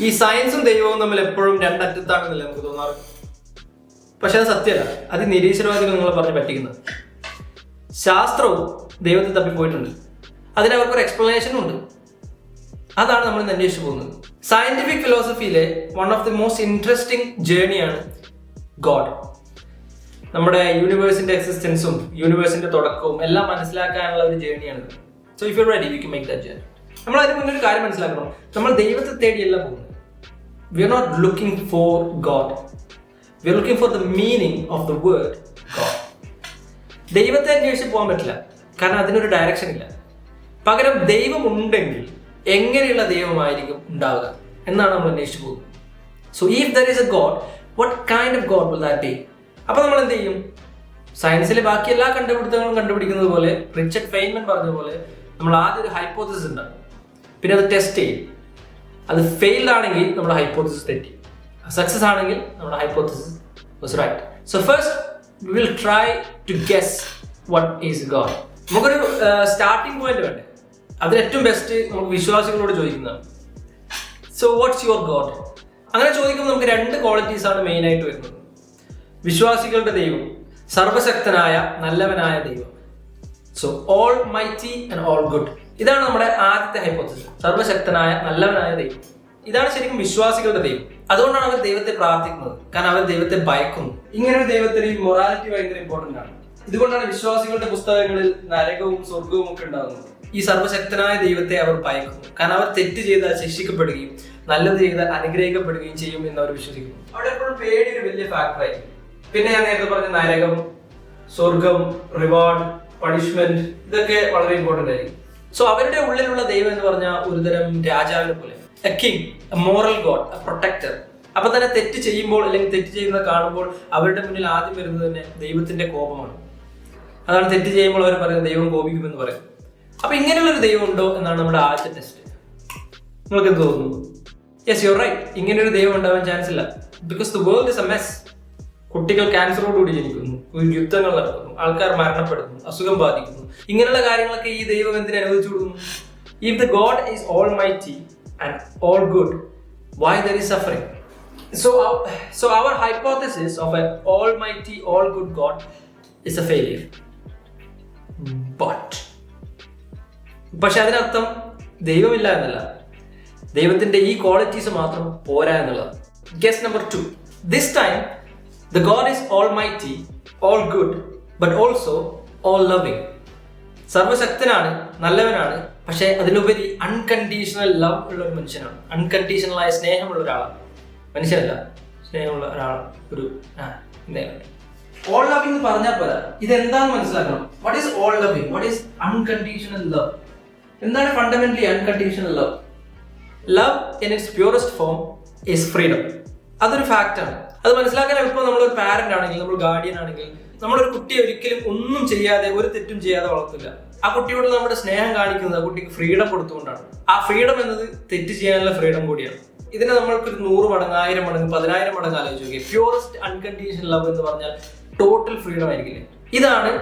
ഈ സയൻസും ദൈവവും തമ്മിൽ എപ്പോഴും രണ്ടറ്റത്താണെന്നല്ലേ നമുക്ക് തോന്നാറ്? പക്ഷെ അത് സത്യമല്ല. അത് നിരീശ്വരവാദികൾ നിങ്ങൾ പറഞ്ഞ് പറ്റിക്കുന്നത്. ശാസ്ത്രവും ദൈവത്തെ തപ്പിപ്പോയിട്ടുണ്ട് അതിന് അവർക്കൊരു എക്സ്പ്ലനേഷനും ഉണ്ട്. അതാണ് നമ്മൾ ഇന്ന് അന്വേഷിച്ചു പോകുന്നത്. Scientific ഫിലോസഫിയിലെ one of the most interesting ജേണിയാണ് God നമ്മുടെ യൂണിവേഴ്സിന്റെ എക്സിസ്റ്റൻസും യൂണിവേഴ്സിന്റെ തുടക്കവും എല്ലാം മനസ്സിലാക്കാനുള്ള ഒരു ജേണിയാണ് so if you ready you can make the journey നമ്മൾ അതിന് മുന്നേ ഒരു കാര്യം മനസ്സിലാക്കണം. നമ്മൾ ദൈവത്തെ തേടിയല്ല പോകുന്നത്. We not looking for God. We're looking for the meaning of the word God. ദൈവത്തെ അന്വേഷിച്ച് പോകാൻ പറ്റില്ല. കാരണം അതിനൊരു ഡയറക്ഷൻ ഇല്ല. പകരം ദൈവം ഉണ്ടെങ്കിൽ എങ്ങനെയുള്ള ദൈവമായിരിക്കും ഉണ്ടാവുക? എന്നാണ് നമ്മൾ അന്വേഷിച്ചു പോകുന്നത്. So if there is a God what kind of God will that be അപ്പൊ നമ്മൾ എന്ത് ചെയ്യും? സയൻസിലെ ബാക്കി എല്ലാ കണ്ടുപിടുത്തങ്ങളും കണ്ടുപിടിക്കുന്നത് പോലെ റിച്ചർഡ് ഫെയിൻമൻ പറഞ്ഞ പോലെ നമ്മൾ ആദ്യം ഒരു ഹൈപ്പോസിസ് ഉണ്ടാകും പിന്നെ അത് ടെസ്റ്റ് ചെയ്യും. അത് ഫെയിൽഡ് ആണെങ്കിൽ നമ്മുടെ ഹൈപ്പോത്തിസിസ് തെറ്റി. സക്സസ് ആണെങ്കിൽ നമ്മുടെ hypothesis was right so first we will try to guess what is God നമുക്കൊരു സ്റ്റാർട്ടിംഗ് പോയിന്റ് വേണ്ടേ? അതിന് ഏറ്റവും ബെസ്റ്റ് നമുക്ക് വിശ്വാസികളോട് ചോദിക്കുന്നതാണ്. സോ വാട്ട്സ് യുവർ ഗോഡ് അങ്ങനെ ചോദിക്കുമ്പോൾ നമുക്ക് രണ്ട് ക്വാളിറ്റീസ് ആണ് മെയിൻ ആയിട്ട് വരുന്നത്. വിശ്വാസികളുടെ ദൈവം സർവശക്തനായ നല്ലവനായ ദൈവം. So almighty and all good ഇതാണ് നമ്മുടെ ആദ്യത്തെ ഹൈപ്പോസിസ് സർവശക്തനായ നല്ലവനായ ദൈവം. ഇതാണ് ശരിക്കും വിശ്വാസികളുടെ ദൈവം. അതുകൊണ്ടാണ് അവർ ദൈവത്തെ പ്രാർത്ഥിക്കുന്നത്. കാരണം അവർ ദൈവത്തെ ഭയക്കുന്നു. ഇങ്ങനെ ഒരു ദൈവത്തിന് ഈ മൊറാലിറ്റി ഭയങ്കര ഇമ്പോർട്ടന്റ് ആണ്. ഇതുകൊണ്ടാണ് വിശ്വാസികളുടെ പുസ്തകങ്ങളിൽ നരകവും സ്വർഗവും ഒക്കെ ഉണ്ടാകുന്നത്. ഈ സർവശക്തനായ ദൈവത്തെ അവർ ഭയക്കുന്നു. കാരണം അവർ തെറ്റ് ചെയ്താൽ ശിക്ഷിക്കപ്പെടുകയും നല്ലത് ചെയ്താൽ അനുഗ്രഹിക്കപ്പെടുകയും ചെയ്യും എന്ന് അവർ വിശ്വസിക്കുന്നു. അവിടെ എപ്പോഴും പേടി ഒരു വലിയ ഫാക്ടറായിരിക്കും പിന്നെ ഞാൻ നേരത്തെ പറഞ്ഞ നരകം സ്വർഗം റിവാർഡ് പണിഷ്മെന്റ് ഇതൊക്കെ വളരെ ഇമ്പോർട്ടന്റ് ആയിരിക്കും. സോ അവരുടെ ഉള്ളിലുള്ള ദൈവം എന്ന് പറഞ്ഞാൽ ഒരുതരം രാജാവിനെ പോലെ. A king a moral God a protector അപ്പൊ തന്നെ തെറ്റ് ചെയ്യുമ്പോൾ അല്ലെങ്കിൽ തെറ്റ് ചെയ്യുന്നത് കാണുമ്പോൾ അവരുടെ മുന്നിൽ ആദ്യം വരുന്നത് തന്നെ ദൈവത്തിന്റെ കോപമാണ്. അതാണ് തെറ്റ് ചെയ്യുമ്പോൾ അവർ പറയുന്നത് ദൈവം കോപിക്കുമെന്ന് പറയും. അപ്പൊ ഇങ്ങനെയുള്ളൊരു ദൈവം ഉണ്ടോ എന്നാണ് നമ്മുടെ ആദ്യത്തെ ടെസ്റ്റ് നിങ്ങൾക്ക് എന്ത് തോന്നുന്നു? യെസ് യുവർ റൈറ്റ് ഇങ്ങനെ ഒരു ദൈവം ഉണ്ടാവാൻ ചാൻസ് ഇല്ല. Because the world is a mess കുട്ടികൾ ക്യാൻസറോടുകൂടി ജനിക്കുന്നു. യുദ്ധങ്ങൾ നടക്കുന്നു ആൾക്കാർ മരണപ്പെടുന്നു അസുഖം ബാധിക്കുന്നു. ഇങ്ങനെയുള്ള കാര്യങ്ങളൊക്കെ ഈ ദൈവം എന്തിനു അനുവദിച്ചു കൊടുക്കുന്നു? If the God is almighty and all good why there is suffering so so our hypothesis of a almighty all good God is a failure but പക്ഷെ അതിനർത്ഥം ദൈവമില്ല എന്നല്ല. ദൈവത്തിന്റെ ഈ ക്വാളിറ്റീസ് മാത്രം പോരാ എന്നുള്ളത് guess number two this time the God is almighty all good but also all loving സർവശക്തനാണ് നല്ലവനാണ് പക്ഷെ അതിലുപരി അൺകണ്ടീഷണൽ ലവ് ഉള്ള ഒരു മനുഷ്യനാണ്. അൺകണ്ടീഷണലായ സ്നേഹമുള്ള ഒരാളാണ്. മനുഷ്യനല്ല സ്നേഹമുള്ള ഒരാളാണ്. ഒരു ഓൾ ലവിംഗ് എന്ന് പറഞ്ഞാൽ പോരാ ഇതെന്താന്ന് മനസ്സിലാക്കണം? What is all loving what is unconditional love എന്താണ് fundamentally unconditional love love in its purest form is freedom അതൊരു ഫാക്റ്റാണ് അത് മനസ്സിലാക്കാൻ എളുപ്പം ഒരു പാരന്റ് ആണെങ്കിൽ നമ്മൾ ഗാർഡിയൻ ആണെങ്കിൽ നമ്മളൊരു കുട്ടിയെ ഒരിക്കലും ഒന്നും ചെയ്യാതെ ഒരു തെറ്റും ചെയ്യാതെ വളർത്തില്ല. ആ കുട്ടിയോട് നമ്മുടെ സ്നേഹം കാണിക്കുന്നത് ആ കുട്ടിക്ക് ഫ്രീഡം കൊടുത്തുകൊണ്ടാണ്. ആ ഫ്രീഡം എന്നത് തെറ്റ് ചെയ്യാനുള്ള ഫ്രീഡം കൂടിയാണ്. ഇതിനെ നമ്മൾക്ക് ഒരു നൂറ് മടങ്ങ് ആയിരം മടങ്ങ് പതിനായിരം മടങ്ങ് ആലോചിച്ച് പ്യൂറസ്റ്റ് അൺകണ്ടീഷണൽ ലവ് എന്ന് പറഞ്ഞാൽ ടോട്ടൽ ഫ്രീഡം ആയിരിക്കില്ലേ? ഇതാണ്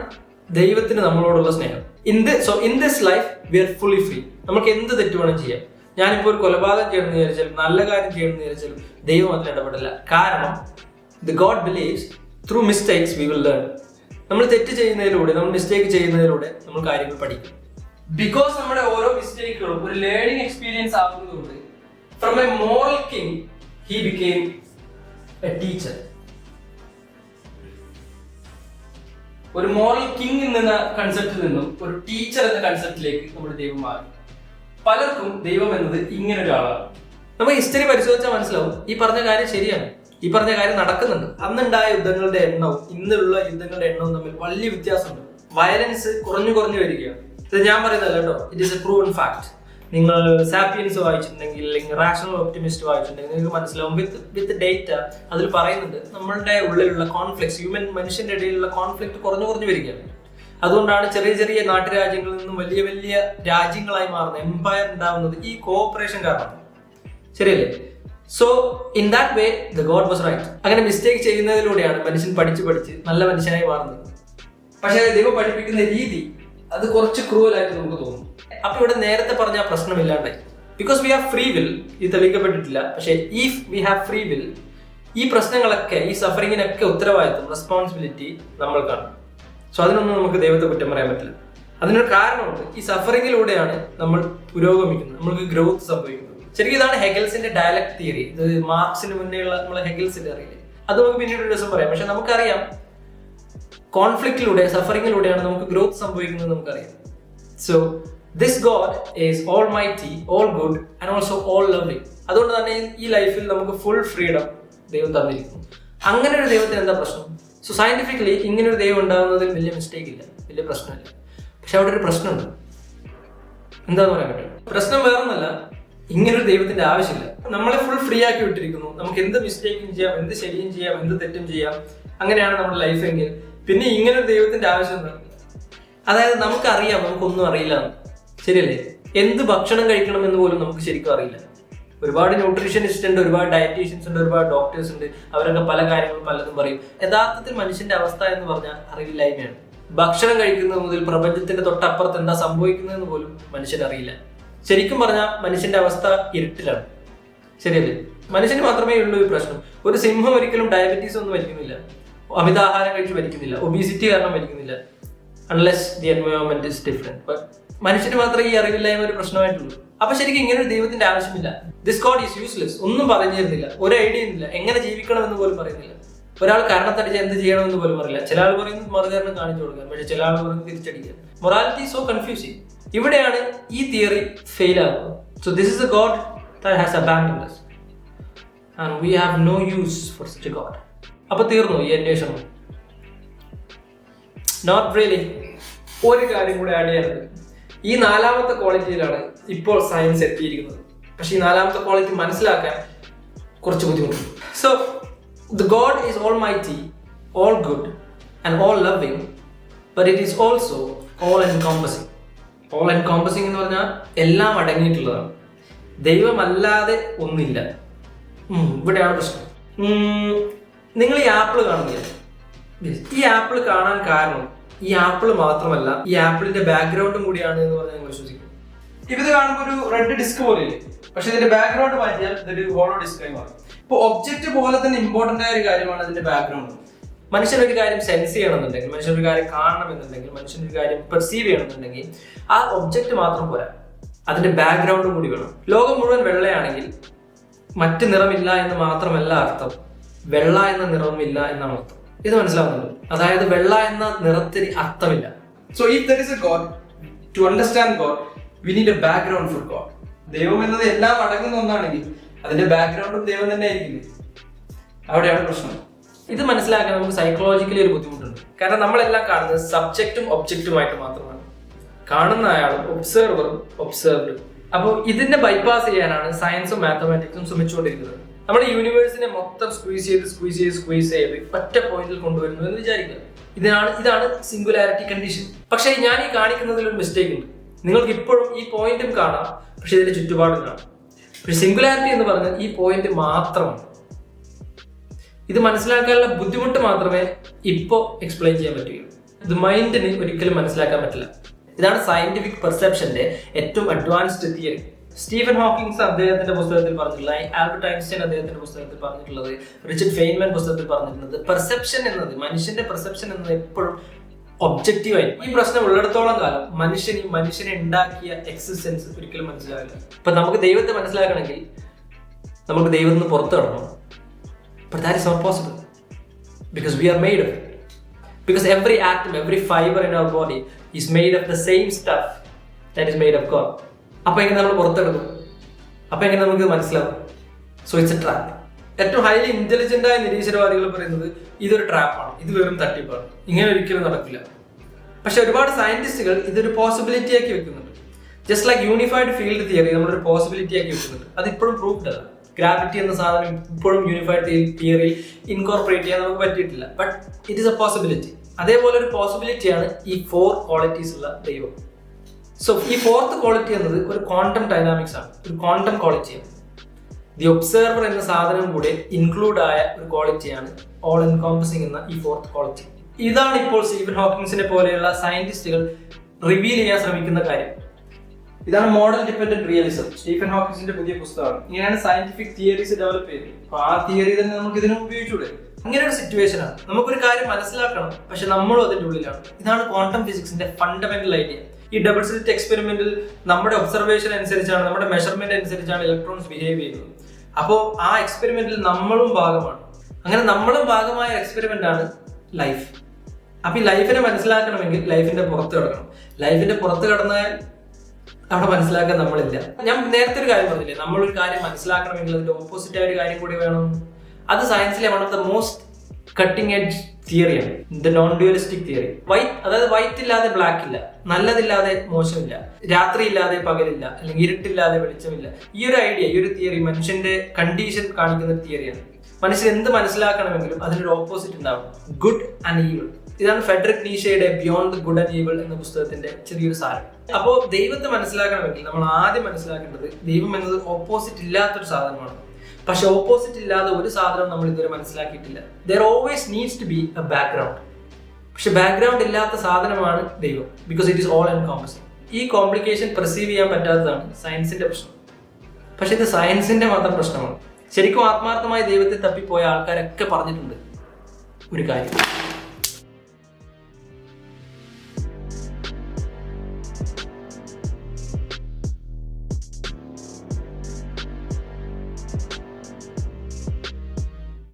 ദൈവത്തിന് നമ്മളോടുള്ള സ്നേഹം. In the so in this life we are fully free നമുക്ക് എന്ത് തെറ്റ് വേണം ചെയ്യാം. ഞാനിപ്പോൾ ഒരു കൊലപാതകം ചെയ്യണമെന്ന് വിചാരിച്ചാലും നല്ല കാര്യം ചെയ്യണമെന്ന് വിചാരിച്ചാലും ദൈവം അതിൽ ഇടപെടില്ല. കാരണം the God believes through mistakes we will learn നമ്മൾ തെറ്റ് ചെയ്യുന്നതിലൂടെ നമ്മൾ മിസ്റ്റേക്ക് ചെയ്യുന്നതിലൂടെ നമ്മൾ കാര്യങ്ങൾ പഠിക്കും. ബിക്കോസ് നമ്മുടെ ഓരോ മിസ്റ്റേക്കുകളും ഒരു learning experience ആകുന്നതുകൊണ്ട് from a moral king he became a teacher ഒരു മോറൽ കിങ് എന്ന കൺസെപ്റ്റിൽ നിന്നും ഒരു ടീച്ചർ എന്ന കൺസെപ്റ്റിലേക്ക് നമ്മുടെ ദൈവം മാറി. പലർക്കും ദൈവം എന്നത് ഇങ്ങനെ ഒരാളാണ് ഹിസ്റ്ററി പരിശോധിച്ചാൽ മനസ്സിലാവും. ഈ പറഞ്ഞ കാര്യം ശരിയാണ്. ഈ പറഞ്ഞ കാര്യം നടക്കുന്നുണ്ട്. അന്നുണ്ടായ യുദ്ധങ്ങളുടെ എണ്ണവും ഇന്നുള്ള യുദ്ധങ്ങളുടെ എണ്ണവും തമ്മിൽ വലിയ വ്യത്യാസമുണ്ട്. വയലൻസ് കുറഞ്ഞു കുറഞ്ഞു വരികയാണ്. ഇത് ഞാൻ പറയുന്നതല്ല കേട്ടോ. It is a proven fact നിങ്ങൾ സാപ്പിയൻസ് വായിച്ചിട്ടുണ്ടെങ്കിൽ അല്ലെങ്കിൽ റാഷണൽ ഒപ്റ്റിമിസ്റ്റ് വായിച്ചിട്ടുണ്ടെങ്കിൽ നിങ്ങൾക്ക് മനസ്സിലാവും. വിത്ത് വിത്ത് ഡേറ്റ അതിൽ പറയുന്നുണ്ട് നമ്മളുടെ ഉള്ളിലുള്ള കോൺഫ്ലിക്ട്സ് ഹ്യൂമൻ മനുഷ്യന്റെ ഇടയിലുള്ള കോൺഫ്ലിക്ട് കുറഞ്ഞു കുറഞ്ഞു വരികയാണ്. അതുകൊണ്ടാണ് ചെറിയ ചെറിയ നാട്ടുരാജ്യങ്ങളിൽ നിന്നും വലിയ വലിയ രാജ്യങ്ങളായി മാറുന്ന എംപയർ ഉണ്ടാവുന്നത് ഈ കോഓപ്പറേഷൻ കാരണം. ശരിയല്ലേ? So in that way the God was right അങ്ങനെ മിസ്റ്റേക്ക് ചെയ്യുന്നതിലൂടെയാണ് മനുഷ്യൻ പഠിച്ച് പഠിച്ച് നല്ല മനുഷ്യനായി മാറുന്നത്. പക്ഷേ ദൈവം പഠിപ്പിക്കുന്ന രീതി അത് കുറച്ച് ക്രൂവലായിട്ട് നമുക്ക് തോന്നും. അപ്പൊ ഇവിടെ നേരത്തെ പറഞ്ഞ പ്രശ്നമില്ലാണ്ടായി because we have free will ഇത് തെളിയിക്കപ്പെട്ടിട്ടില്ല. പക്ഷേ if we have free will ഈ പ്രശ്നങ്ങളൊക്കെ ഈ സഫറിങ്ങിനൊക്കെ ഉത്തരവാദിത്വം റെസ്പോൺസിബിലിറ്റി നമ്മൾക്കാണ് സോ അതിനൊന്നും നമുക്ക് ദൈവത്തെ കുറ്റം പറയാൻ പറ്റില്ല. അതിനൊരു കാരണമുണ്ട്. ഈ സഫറിങ്ങിലൂടെയാണ് നമ്മൾ പുരോഗമിക്കുന്നത്. നമ്മൾക്ക് ഗ്രോത്ത് സംഭവിക്കുന്നത്. ശരിക്കും ഇതാണ് ഹെഗൽസിന്റെ ഡയലക്ട് തിയറി ഇത് മാർക്സിന് മുന്നേയുള്ള നമ്മളെ ഹെഗൽസിന്റെ അറിയില്ലേ അത് നമുക്ക് പിന്നീട് ഒരു ദിവസം പറയാം. പക്ഷെ നമുക്കറിയാം കോൺഫ്ലിക്റ്റിലൂടെ സഫറിങ്ങിലൂടെയാണ് നമുക്ക് ഗ്രോത്ത് സംഭവിക്കുന്നത് നമുക്കറിയാം. So this God is almighty all good and also all loving അതുകൊണ്ട് തന്നെ ഈ ലൈഫിൽ നമുക്ക് ഫുൾ ഫ്രീഡം ദൈവം തന്നിരിക്കുന്നു. അങ്ങനെ ഒരു ദൈവത്തിന് എന്താ പ്രശ്നം? സോ സയന്റിഫിക്കലി ഇങ്ങനെ ഒരു ദൈവം ഉണ്ടാകുന്നതിൽ വലിയ മിസ്റ്റേക്ക് ഇല്ല. വലിയ പ്രശ്നമില്ല. പക്ഷെ അവിടെ ഒരു പ്രശ്നമുണ്ട്. എന്താന്ന് പറയാൻ പറ്റും? പ്രശ്നം വേറൊന്നല്ല ഇങ്ങനൊരു ദൈവത്തിന്റെ ആവശ്യമില്ല. നമ്മളെ ഫുൾ ഫ്രീ ആക്കി വിട്ടിരിക്കുന്നു. നമുക്ക് എന്ത് മിസ്റ്റേക്കും ചെയ്യാം എന്ത് ശരിയും ചെയ്യാം എന്ത് തെറ്റും ചെയ്യാം അങ്ങനെയാണ് നമ്മുടെ ലൈഫ് എങ്കിൽ. പിന്നെ ഇങ്ങനൊരു ദൈവത്തിന്റെ ആവശ്യം അതായത് നമുക്കറിയാം നമുക്കൊന്നും അറിയില്ല ശരിയല്ലേ? എന്ത് ഭക്ഷണം കഴിക്കണം എന്ന് പോലും നമുക്ക് ശരിക്കും അറിയില്ല. ഒരുപാട് ന്യൂട്രീഷനിസ്റ്റ് ഉണ്ട് ഒരുപാട് ഡയറ്റീഷ്യൻസ് ഉണ്ട് ഒരുപാട് ഡോക്ടേഴ്സ് ഉണ്ട്. അവരൊക്കെ പല കാര്യങ്ങളും പലതും പറയും. യഥാർത്ഥത്തിൽ മനുഷ്യന്റെ അവസ്ഥ എന്ന് പറഞ്ഞാൽ അറിവില്ലായ്മയാണ്. ഭക്ഷണം കഴിക്കുന്നത് മുതൽ പ്രപഞ്ചത്തിന്റെ തൊട്ടപ്പുറത്ത് എന്താ സംഭവിക്കുന്നതെന്ന് പോലും മനുഷ്യൻ അറിയില്ല. ശരിക്കും പറഞ്ഞാൽ മനുഷ്യന്റെ അവസ്ഥ ഇരുട്ടിലാണ്. ശരിയല്ലേ? മനുഷ്യന് മാത്രമേ ഉള്ളൂ ഒരു പ്രശ്നം. ഒരു സിംഹം ഒരിക്കലും ഡയബറ്റീസ് ഒന്നും വലിക്കുന്നില്ല. അമിതാഹാരം കഴിച്ച് വലിക്കുന്നില്ല. ഒബീസിറ്റി കാരണം വലിക്കുന്നില്ല. Unless the environment is different but മനുഷ്യന് മാത്രമേ ഈ അറിവില്ലായ്മ ഒരു പ്രശ്നമായിട്ടുള്ളൂ. അപ്പൊ ശരിക്കും ഇങ്ങനെ ഒരു ദൈവത്തിന്റെ ആവശ്യമില്ല. ദിസ് ഗോഡ് ഈസ് യൂസ്ലെസ് ഒന്നും പറഞ്ഞു തരുന്നില്ല. ഒരു ഐഡിയ ഇല്ല എങ്ങനെ ജീവിക്കണം എന്ന് പോലും പറയുന്നില്ല. ഒരാൾ കാരണത്തടിച്ച് എന്ത് ചെയ്യണം എന്ന് പോലും പറയില്ല. ചില ആൾ പറയുന്നത് മറുകരണം കാണിച്ചു കൊടുക്കാൻ പക്ഷേ ചില ആൾ പറയുന്നത് തിരിച്ചടിക്കാൻ മൊറാലിറ്റി സോ കൺഫ്യൂസിങ് ഇവിടെയാണ് ഈ തിയറി ഫെയിൽ ആകുന്നത് so this is a God has abandoned and we have no use for such God അപ്പൊ തീർന്നു ഈ അന്വേഷണം? നോട്ട് റിയലി ഒരു കാര്യം കൂടെ ആഡ് ചെയ്യാനുണ്ട്. ഈ നാലാമത്തെ ക്വാളിറ്റിയിലാണ് ഇപ്പോൾ സയൻസ് എത്തിയിരിക്കുന്നത്. പക്ഷേ ഈ നാലാമത്തെ ക്വാളിറ്റി മനസ്സിലാക്കാൻ കുറച്ച് ബുദ്ധിമുട്ടുണ്ട്. So the God is almighty all good and all loving but it is also all encompassing all encompassing എന്ന് പറഞ്ഞാൽ എല്ലാം അടങ്ങിയിട്ടുള്ളതാണ്. ദൈവമല്ലാതെ ഒന്നില്ല ഇവിടെയാണ് പ്രശ്നം. നിങ്ങൾ ഈ ആപ്പിൾ കാണുന്നില്ല? ഈ ആപ്പിൾ കാണാൻ കാരണം ഈ ആപ്പിൾ മാത്രമല്ല ഈ ആപ്പിളിന്റെ ബാക്ക്ഗ്രൗണ്ടും കൂടിയാണ് എന്ന് പറഞ്ഞാൽ ഞങ്ങൾ വിശ്വസിക്കും. ഇപ്പൊ ഇത് കാണുമ്പോൾ ഒരു റെഡ് ഡിസ്ക് പോലെയില്ലേ? പക്ഷെ ഇതിന്റെ ബാക്ക്ഗ്രൗണ്ട് മാറ്റിയാൽ ഇതൊരു ഹോളോ ഡിസ്ക് ആയി മാറും. ഇപ്പൊ ഒബ്ജക്റ്റ് പോലെ തന്നെ ഇമ്പോർട്ടന്റ് ആയ ഒരു കാര്യമാണ് അതിന്റെ ബാക്ക്ഗ്രൗണ്ട് മനുഷ്യനൊരു കാര്യം സെൻസ് ചെയ്യണമെന്നുണ്ടെങ്കിൽ മനുഷ്യനൊരു കാര്യം കാണണമെന്നുണ്ടെങ്കിൽ മനുഷ്യൻ ഒരു കാര്യം പെർസീവ് ചെയ്യണമെന്നുണ്ടെങ്കിൽ ആ ഒബ്ജക്റ്റ് മാത്രം പോരാ. അതിന്റെ ബാക്ക്ഗ്രൗണ്ടും കൂടി വേണം. ലോകം മുഴുവൻ വെള്ളയാണെങ്കിൽ മറ്റു നിറമില്ല എന്ന് മാത്രമല്ല അർത്ഥം. വെള്ള എന്ന നിറമില്ല എന്നാണ് അർത്ഥം. ഇത് മനസ്സിലാവുന്നുണ്ട്. അതായത് വെള്ള എന്ന നിറത്തിന് അർത്ഥമില്ല. So if there is a God to understand God we need a background for God ദൈവം എന്നത് എല്ലാം അടങ്ങുന്ന ഒന്നാണെങ്കിൽ അതിന്റെ ബാക്ക്ഗ്രൗണ്ടും ദൈവം തന്നെ ആയിരിക്കില്ലേ? അവിടെയാണ് പ്രശ്നം. ഇത് മനസ്സിലാക്കാൻ നമുക്ക് സൈക്കോളജിക്കലി ഒരു ബുദ്ധിമുട്ടുണ്ട്. കാരണം നമ്മളെല്ലാം കാണുന്നത് സബ്ജക്റ്റും ഒബ്ജക്റ്റുമായിട്ട് മാത്രമാണ്. കാണുന്ന അയാളും ഒബ്സർവറും ഒബ്സർവ്ഡ് അപ്പോൾ ഇതിനെ ബൈപ്പാസ് ചെയ്യാനാണ് സയൻസും മാത്തമാറ്റിക്സും ശ്രമിച്ചുകൊണ്ടിരിക്കുന്നത്. നമ്മൾ യൂണിവേഴ്സിനെ മൊത്തം സ്ക്വീസ് ചെയ്ത് സ്ക്വീസ് ചെയ്ത് സ്ക്വീസ് ചെയ്ത് ഒറ്റ പോയിന്റിൽ കൊണ്ടുവരുന്നു എന്ന് വിചാരിക്കുക. ഇതാണ് ഇതാണ് സിംഗുലാരിറ്റി കണ്ടീഷൻ പക്ഷേ ഞാൻ ഈ കാണിക്കുന്നതിൽ ഒരു മിസ്റ്റേക്ക് ഉണ്ട്. നിങ്ങൾക്ക് ഇപ്പോഴും ഈ പോയിന്റും കാണാം പക്ഷെ ഇതിന്റെ ചുറ്റുപാടും കാണാം. പക്ഷെ സിംഗുലാരിറ്റി എന്ന് പറഞ്ഞാൽ ഈ പോയിന്റ് മാത്രമാണ്. ഇത് മനസ്സിലാക്കാനുള്ള ബുദ്ധിമുട്ട് മാത്രമേ ഇപ്പോ എക്സ്പ്ലെയിൻ ചെയ്യാൻ പറ്റുകയുള്ളൂ. ഇത് മൈൻഡിന് ഒരിക്കലും മനസ്സിലാക്കാൻ പറ്റില്ല. ഇതാണ് സയന്റിഫിക് പെർസെപ്ഷന്റെ ഏറ്റവും അഡ്വാൻസ്ഡ് തിയറി സ്റ്റീഫൻ ഹോക്കിങ്സ് അദ്ദേഹത്തിന്റെ പുസ്തകത്തിൽ പറഞ്ഞിട്ടുള്ള ആൽബർട്ട് ഐൻസ്റ്റൈൻ അദ്ദേഹത്തിന്റെ പുസ്തകത്തിൽ പറഞ്ഞിട്ടുള്ളത് റിച്ചർഡ് ഫെയിൻമാൻ പുസ്തകത്തിൽ പറഞ്ഞിട്ടുള്ളത് പെർസെപ്ഷൻ എന്നത് മനുഷ്യന്റെ പെർസെപ്ഷൻ എന്നത് എപ്പോഴും ഒബ്ജക്റ്റീവ് ആയി ഈ പ്രശ്നം ഉള്ളിടത്തോളം കാലം മനുഷ്യൻ ഈ മനുഷ്യനെ ഉണ്ടാക്കിയ എക്സിസ്റ്റൻസ് ഒരിക്കലും മനസ്സിലാകില്ല ഇപ്പൊ നമുക്ക് ദൈവത്തെ മനസ്സിലാക്കണമെങ്കിൽ നമുക്ക് ദൈവത്തിൽ നിന്ന് പുറത്തു കടണം but that is not possible because we are made of it. Because every atom, every fiber in our body is made of the same stuff that is made of God. അപ്പൊ എങ്ങനെ നമ്മൾ പുറത്തെടുക്കും? അപ്പൊ എങ്ങനെ നമുക്ക് മനസ്സിലാവും? സോ ഇറ്റ്സ് എ ട്രാപ്പ് ഏറ്റവും highly intelligent ആയ നിരീശ്വരവാദികൾ പറയുന്നത് ഇതൊരു ട്രാപ്പാണ് ഇത് വെറും തട്ടിപ്പാണ്. ഇങ്ങനെ ഒരിക്കലും നടക്കില്ല. പക്ഷെ ഒരുപാട് സയന്റിസ്റ്റുകൾ ഇതൊരു പോസിബിലിറ്റി ആക്കി വെക്കുന്നുണ്ട്. Just like unified field theory നമ്മളൊരു പോസിബിലിറ്റി ആക്കി വെക്കുന്നുണ്ട്. അത് ഇപ്പോഴും പ്രൂഫ്ഡ് അല്ല. ഗ്രാവിറ്റി എന്ന സാധനം ഇപ്പോഴും യൂണിഫൈഡ് തിയറിയിൽ ഇൻകോർപ്പറേറ്റ് ചെയ്യാൻ നമുക്ക് പറ്റിയിട്ടില്ല. But it is a possibility അതേപോലെ ഒരു പോസിബിലിറ്റിയാണ് ഈ ഫോർ ക്വാളിറ്റീസ് ഉള്ള ദൈവം. സോ ഈ ഫോർത്ത് ക്വാളിറ്റി എന്നത് ഒരു ക്വാണ്ടം ഡൈനാമിക്സ് ആണ്. ഒരു ക്വാണ്ടം ക്വാളിറ്റിയാണ് ദി ഒബ്സർവർ എന്ന സാധനം കൂടെ ഇൻക്ലൂഡ് ആയ ഒരു ക്വാളിറ്റിയാണ് ഓൾ എൻകോമ്പസിംഗ് എന്ന ഈ ഫോർത്ത് ക്വാളിറ്റി ഇതാണ് ഇപ്പോൾ സ്റ്റീഫൻ ഹോക്കിൻസിനെ പോലെയുള്ള സയന്റിസ്റ്റുകൾ റിവീൽ ചെയ്യാൻ ശ്രമിക്കുന്ന കാര്യം. ഇതാണ് മോഡൽ ഡിപെൻഡന്റ് റിയലിസം സ്റ്റീഫൻ ഹോക്കിൻസിന്റെ പുതിയ പുസ്തകമാണ്. ഇങ്ങനെയാണ് സയന്റിഫിക് തിയറീസ് ഡെവലപ്പ് ചെയ്തത് അപ്പൊ ആ തിയറി തന്നെ നമുക്ക് ഇതിനും ഉപയോഗിച്ചൂടെ? ഇങ്ങനെ ഒരു സിറ്റുവേഷൻ ആണ്. നമുക്കൊരു കാര്യം മനസ്സിലാക്കണം പക്ഷെ നമ്മളും അതിന്റെ ഉള്ളിലാണ്. ഇതാണ് ക്വാണ്ടം ഫിസിക്സിന്റെ ഫണ്ടമെന്റൽ ഐഡിയ ഈ ഡബിൾ സ്ലിറ്റ് എക്സ്പെരിമെന്റിൽ നമ്മുടെ ഒബ്സർവേഷൻ അനുസരിച്ചാണ് നമ്മുടെ മെഷർമെന്റ് അനുസരിച്ചാണ് ഇലക്ട്രോൺസ് ബിഹേവ് ചെയ്യുന്നത്. അപ്പോൾ ആ എക്സ്പെരിമെന്റിൽ നമ്മളും ഭാഗമാണ്. അങ്ങനെ നമ്മളും ഭാഗമായ എക്സ്പെരിമെന്റ് ആണ് ലൈഫ് അപ്പൊ ഈ ലൈഫിനെ മനസ്സിലാക്കണമെങ്കിൽ ലൈഫിന്റെ പുറത്ത് കിടക്കണം. ലൈഫിന്റെ പുറത്ത് കിടന്നാൽ അവിടെ മനസ്സിലാക്കാൻ നമ്മളില്ല. ഞാൻ നേരത്തെ ഒരു കാര്യം പറഞ്ഞില്ലേ? നമ്മളൊരു കാര്യം മനസ്സിലാക്കണമെങ്കിൽ അതിന്റെ ഓപ്പോസിറ്റ് ആയ ഒരു കാര്യം കൂടി വേണം. അത് സയൻസിലെ one of the most cutting edge തിയറിയാണ് the non dualistic theory white അതായത് വൈറ്റ് ഇല്ലാതെ ബ്ലാക്ക് ഇല്ല. നല്ലതില്ലാതെ മോശമില്ല. രാത്രി ഇല്ലാതെ പകലില്ല. അല്ലെങ്കിൽ ഇരുട്ടില്ലാതെ വെളിച്ചമില്ല. ഈ ഒരു ഐഡിയ ഈ ഒരു തിയറി മനുഷ്യന്റെ കണ്ടീഷൻ കാണിക്കുന്ന തിയറിയാണ് മനുഷ്യൻ എന്ത് മനസ്സിലാക്കണമെങ്കിലും അതിനൊരു ഓപ്പോസിറ്റ് ഉണ്ടാവും ഗുഡ് ആൻഡ് ഈവിൾ ഇതാണ് ഫെഡറിക് നീഷയുടെ ബിയോണ്ട് ഗുഡ് ആൻഡ് ഈവിൾ എന്ന പുസ്തകത്തിന്റെ ചെറിയൊരു സാരം. അപ്പോൾ ദൈവത്തെ മനസ്സിലാക്കണമെങ്കിൽ നമ്മൾ ആദ്യം മനസ്സിലാക്കേണ്ടത് ദൈവം എന്നത് ഓപ്പോസിറ്റ് ഇല്ലാത്തൊരു സാധനമാണ്. പക്ഷെ ഓപ്പോസിറ്റ് ഇല്ലാതെ ഒരു സാധനം നമ്മൾ ഇതുവരെ മനസ്സിലാക്കിയിട്ടില്ല. There always needs to be a background പക്ഷെ ബാക്ക്ഗ്രൗണ്ട് ഇല്ലാത്ത സാധനമാണ് ദൈവം. Because it is all and encompassing ഈ കോംപ്ലിക്കേഷൻ പെർസീവ് ചെയ്യാൻ പറ്റാത്തതാണ് സയൻസിന്റെ പ്രശ്നം. പക്ഷെ ഇത് സയൻസിന്റെ മാത്രം പ്രശ്നമാണ്. ശരിക്കും ആത്മാർത്ഥമായി ദൈവത്തെ തപ്പിപ്പോയ ആൾക്കാരൊക്കെ പറഞ്ഞിട്ടുണ്ട് ഒരു കാര്യം.